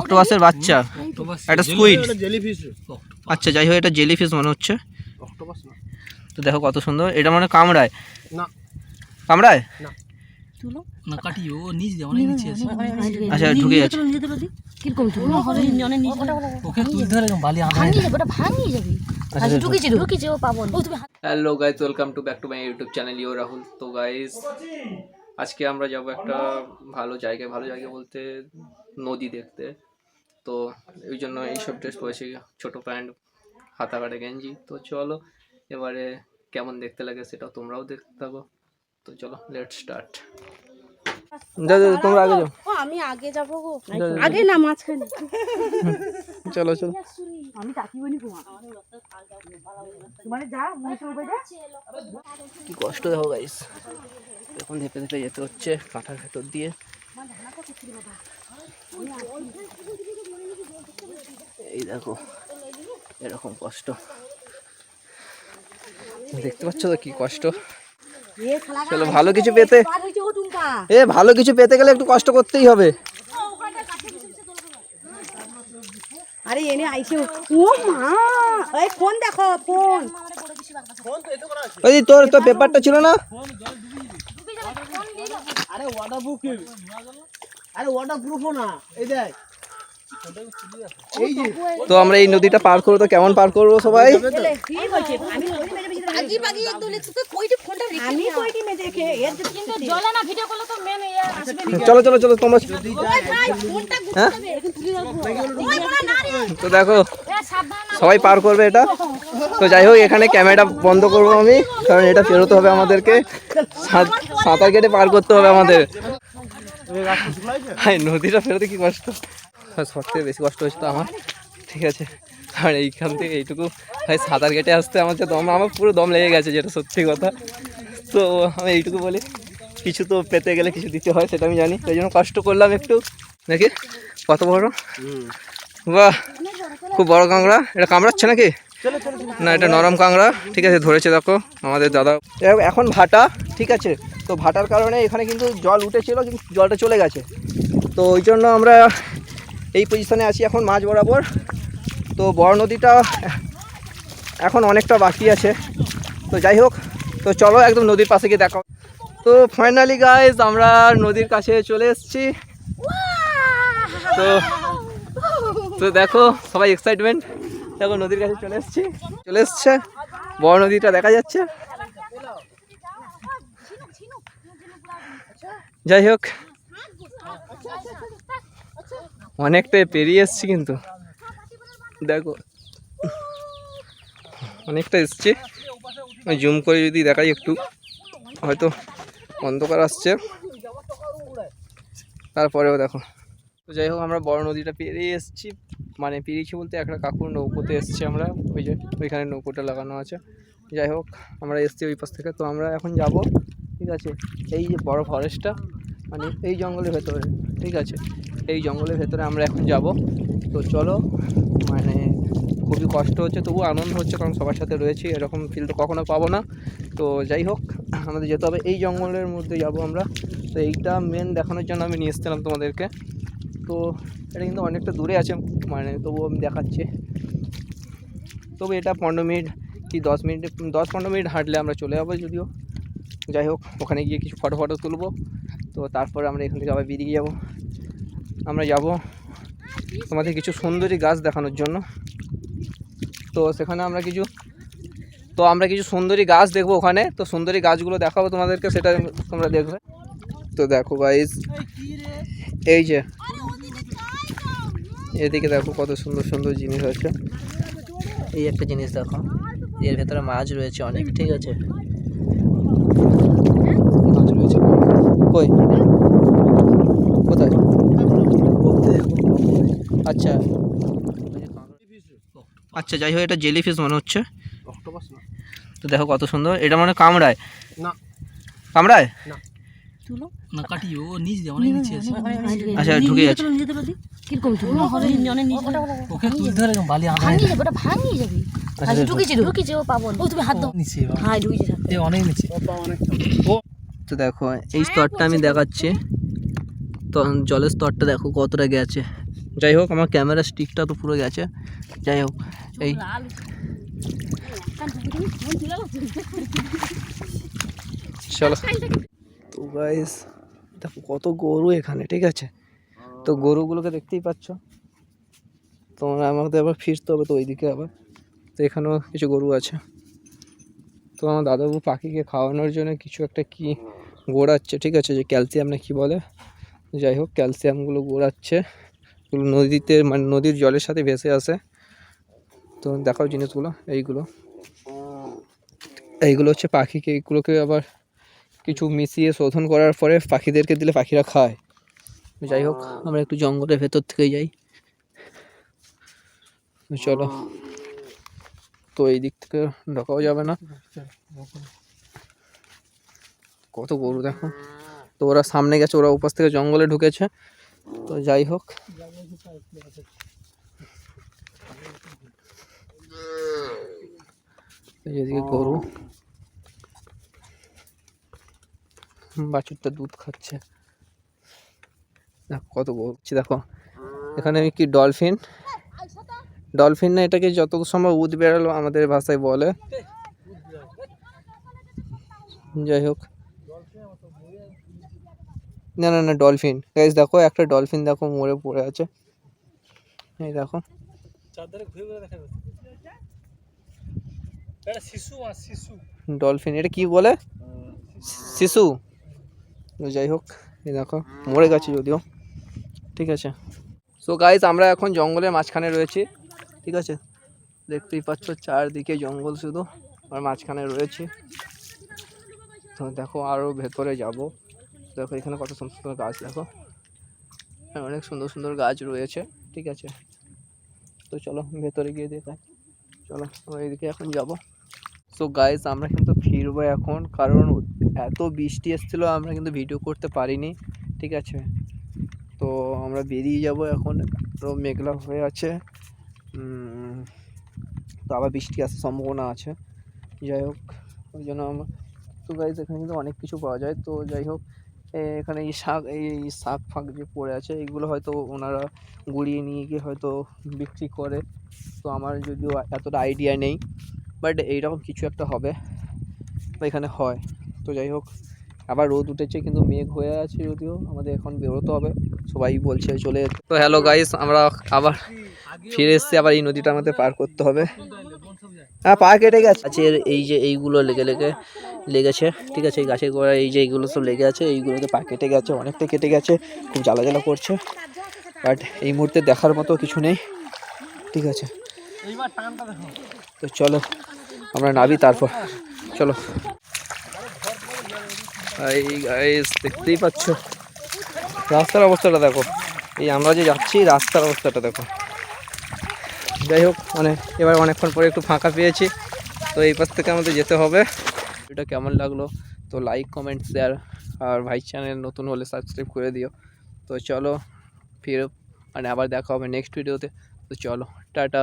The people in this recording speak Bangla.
অক্টোপাসের বাচ্চা। একটা স্কুইড জেলিফিশ আচ্ছা যাই হোক এটা জেলিফিশ মনে হচ্ছে। তো দেখো কত সুন্দর। এটা মানে কামড়ায়। না। কামড়ায়? না। কাটি ও নিচ দিয়ে অনেক নিচে আছে। আচ্ছা ঢুকে যাচ্ছে কীরকম তুলো অনেক নিচে ওকে হলে এরকম বালি যাবে ওটা ভাঙিয়ে যাবে। আচ্ছা ঢুকেছি ঢুকেছি ও পাবো না। ও তুমি hello guys welcome to back to my YouTube channel you Rahul তো গাইজ আজকে আমরা যাব একটা ভালো জায়গায় ভালো জায়গা বলতে নদী দেখতে। তো এই জন্য এইসব ড্রেস পরেছি। ছোটো প্যান্ট হাতা কাটা গেঞ্জি। তো চলো এবারে কেমন দেখতে লাগে সেটাও তোমরাও দেখতে থাকো। তো চলো লেট স্টার্ট তোমরা আগে যাও। ও আমি আগে যাব গো। আগে না মাঝখানে। চলো চলো। আমি তাকি বলি গো মানে যা কি কষ্ট দেখো গাইস এখন ধেপে ধেপে যেতে হচ্ছে কাঁটার ভেতর দিয়ে। এই দেখো এরকম কষ্ট। দেখতে পাচ্ছ তো কি কষ্ট? চলো ভালো কিছু পেতে এ ভালো কিছু পেতে গেলে একটু কষ্ট করতেই হবে। আরে এনে আইছে ও। মা! এই ফোন দেখো ফোন। ওই তোর তোর পেপারটা ছিল না? আরে ওয়াটার প্রুফ আরে ওয়াটার প্রুফও না এই দেখ। তো আমরা এই নদীটা পার করব তো কেমন পার করব সবাই? চলো চলো চলো তোমরা হ্যাঁ? তো দেখো সবাই পার করবে এটা। তো যাই হোক এখানে ক্যামেরাটা বন্ধ করব আমি কারণ এটা ফেরোতে হবে আমাদেরকে। সাঁত- সাঁতার কেটে পার করতে হবে আমাদের। হ্যাঁ নদীটা ফেরোতে কি কষ্ট? সব থেকে বেশি কষ্ট হচ্ছে তো আমার। ঠিক আছে আর এইখান থেকে এইটুকু। ভাই সাঁতার কেটে আসতে আমার যে দম আমার পুরো দম লেগে গেছে যেটা সত্যি কথা। তো আমি এইটুকু বলি কিছু তো পেতে গেলে কিছু দিতে হয় সেটা আমি জানি। সেই জন্য কষ্ট করলাম একটু। দেখি কত বড়? বাহ খুব বড় কাঁকড়া। এটা কামড়াচ্ছে নাকি? না এটা নরম কাঁকড়া। ঠিক আছে ধরেছে দেখো আমাদের দাদা। এখন ভাটা ঠিক আছে। তো ভাটার কারণে এখানে কিন্তু জল উঠেছিল, কিন্তু জলটা চলে গেছে। তো ওই জন্য আমরা এই পজিশনে আছি এখন মাঝ বরাবর। তো বড় নদীটা এখন অনেকটা বাকি আছে। তো যাই হোক, তো চলো একদম নদীর পাশে গিয়ে দেখো তো ফাইনালি গাইজ আমরা নদীর কাছে চলে এসেছি। তো তো দেখো, সবাই এক্সাইটমেন্ট দেখো নদীর কাছে চলে এসেছি। চলে এসছে বড় নদীটা দেখা যাচ্ছে। যাই হোক অনেকটা পেরিয়ে এসছি কিন্তু। দেখো, অনেকটা এসছে। জুম করে যদি দেখাই একটু, হয়তো অন্ধকার আসছে। তারপরেও দেখো। তো যাই হোক, আমরা বড় নদীটা পেরিয়ে এসেছি। মানে পেরিয়েছি বলতে একটা কাকুর নৌকোতে এসেছি আমরা। ওই যে ওইখানে নৌকোটা লাগানো আছে। যাই হোক, আমরা এসেছি ওই পাশ থেকে। তো আমরা এখন যাব, ঠিক আছে? এই যে বড় ফরেস্টটা মানে এই জঙ্গলের ভেতরে, ঠিক আছে? এই জঙ্গলের ভেতরে আমরা এখন যাব। তো চলো মানে খুবই কষ্ট হচ্ছে তবু আনন্দ হচ্ছে, কারণ সবার সাথে রয়েছি, এরকম ফিল তো কখনো পাবো না। তো যাই হোক, আমাদের যেতে হবে। এই জঙ্গলের মধ্যে যাব আমরা। তো এইটা মেন দেখানোর জন্য আমি নিয়ে এসেছিলাম তোমাদেরকে। তো এটা কিন্তু অনেকটা দূরে আছে মানে তবু আমি দেখাচ্ছি। তবু এটা পনেরো মিনিট কি দশ মিনিট, দশ পনেরো মিনিট হাঁটলে আমরা চলে যাব যদিও। যাই হোক, ওখানে গিয়ে কিছু ফটো ফটো তুলবো। তো তারপরে আমরা এখান থেকে আবার বেরিয়ে যাব। আমরা যাব তোমাদের কিছু সুন্দরী গাছ দেখানোর জন্য। তো সেখানে আমরা কিছু, তো আমরা কিছু সুন্দরী গাছ দেখব ওখানে। তো সুন্দরী গাছগুলো দেখাবো তোমাদেরকে, সেটা তোমরা দেখবে। তো দেখো গাইজ এই যে, এদিকে দেখো কত সুন্দর সুন্দর জিনিস আছে। এই একটা জিনিস দেখো, এর ভেতরে মাছ রয়েছে অনেক, ঠিক আছে? মাছ রয়েছে। কই? আচ্ছা। আচ্ছা যাই হোক এটা জেলি ফিশ মনে হচ্ছে। তো দেখো কত সুন্দর। এটা মানে কামড়ায়? না। কামড়ায়? তুলো। না কাটি ও নিচ দিয়ে অনেক নিচে আছে। আচ্ছা ঢুকে যাচ্ছে। কীরকম তুলো? অনেক নিচে। ওকে তুলতে হলে বালি আঁকা ভাঙিয়ে যাবে ওটা ভাঙিয়ে যাবে। আচ্ছা ঢুকেছি ঢুকেছি ও পাবো ও তুমি হাত দাও। নিচে হ্যাঁ ঢুকেছি এ অনেক নিচে। তো দেখো এই স্তরটা আমি দেখাচ্ছি। তো জলের স্তরটা দেখো কতটা গেছে। যাই হোক, আমার ক্যামেরা স্টিকটা তো পুরো গেছে। যাই হোক, এই চলো। তো গাইস দেখো কত গরু এখানে, ঠিক আছে? তো গরুগুলোকে দেখতেই পাচ্ছ। তোমরা আমাদের আবার ফিরতে হবে তো ওইদিকে আবার। তো এখানেও কিছু গরু আছে। তো আমার দাদাবু পাখিকে খাওয়ানোর জন্য কিছু একটা কি গোড়াচ্ছে, ঠিক আছে? যে ক্যালসিয়াম না কি বলে? যাই হোক, ক্যালসিয়ামগুলো গোড়াচ্ছে। এগুলো নদীতে মানে নদীর জলের সাথে ভেসে আসে। তো দেখাও জিনিসগুলো, এইগুলো। এইগুলো হচ্ছে পাখিকে এইগুলোকে আবার কিছু মিশিয়ে শোধন করার পরে পাখিদেরকে দিলে পাখিরা খায়। যাই হোক, আমরা একটু জঙ্গলের ভেতর থেকে যাই। চলো। তো এই দিক থেকে ঢোকাও যাবে না। কত গরু দেখো। তো ওরা সামনে গেছে, ওরা উপাস থেকে জঙ্গলে ঢুকেছে। তো যাই হোক। এদিকে গরু। বাছুরটা দুধ খাচ্ছে। দেখো কত হচ্ছে, দেখো। এখানে আমি কি ডলফিন? ডলফিন না, এটাকে যত সম্ভব উদ বেড়ালো আমাদের ভাষায় বলে। যাই হোক। না না না ডলফিন গাইজ দেখো একটা ডলফিন দেখো মরে পড়ে আছে। এই দেখো। চারধারে ঘুরে ঘুরে দেখা যাচ্ছে। এটা শিশু আর শিশু। ডলফিন এটা কি বলে? শিশু। যাই হোক এই দেখো মরে গেছে যদিও। ঠিক আছে। সো গাইজ আমরা এখন জঙ্গলের মাঝখানে রয়েছি। ঠিক আছে? দেখতেই পাচ্ছ চারদিকে জঙ্গল শুধু আর মাঝখানে রয়েছি। তো দেখো আরও ভেতরে যাব। দেখো এখানে কত সুন্দর সুন্দর গাছ দেখো। হ্যাঁ, অনেক সুন্দর সুন্দর গাছ রয়েছে ঠিক আছে। তো চলো ভেতরে গিয়ে দেখাই চলো এদিকে এখন যাব। সো গাইজ আমরা কিন্তু ফিরবো এখন কারণ এত বৃষ্টি এসেছিল আমরা কিন্তু ভিডিও করতে পারিনি ঠিক আছে। তো আমরা বেরিয়ে যাব এখন তো মেঘলা হয়ে আছে। তো আবার বৃষ্টি আসার সম্ভাবনা আছে। যাই হোক ওই জন্য আমরা তো গাইজ এখানে কিন্তু অনেক কিছু পাওয়া যায়। তো যাই হোক এখানে এই শাক এই শাক ফাঁক যে পড়ে আছে এইগুলো হয়তো ওনারা গুড়িয়ে নিয়ে গিয়ে হয়তো বিক্রি করে। তো আমার যদিও এতটা আইডিয়া নেই বাট এইরকম কিছু একটা হবে বা এখানে হয়। তো যাই হোক আবার রোদ উঠেছে কিন্তু মেঘ হয়ে আছে যদিও আমাদের এখন বেরোতে হবে। সবাই বলছে চলে যেতে। তো হ্যালো গাইস আমরা আবার ফিরে এসেছি আবার এই নদীটা আমাদের পার করতে হবে। হ্যাঁ পা কেটে গেছে। গাছের এই যে এইগুলো লেগে লেগে লেগেছে, ঠিক আছে? এই গাছের গোড়া এই যে এইগুলো সব লেগে আছে, এইগুলোতে পা কেটে গেছে অনেকটা কেটে গেছে, খুব জ্বালা জ্বালা করছে। বাট এই মুহূর্তে দেখার মতো কিছু নেই, ঠিক আছে? তো চলো, আমরা নাবি তারপর। চলো। এই দেখতেই পাচ্ছ। রাস্তার অবস্থাটা দেখো। এই আমরা যে যাচ্ছি, রাস্তার অবস্থাটা দেখো। যাই হোক মানে এবার অনেকক্ষণ পরে একটু ফাঁকা পেয়েছি, তো এই পাশ থেকে আমাদের যেতে হবে। ভিডিওটা কেমন লাগল, তো লাইক কমেন্ট শেয়ার আর ভাই চ্যানেল নতুন হলে সাবস্ক্রাইব করে দিও। তো চলো, ফির মানে আবার দেখা হবে নেক্সট ভিডিওতে তো চলো, টাটা।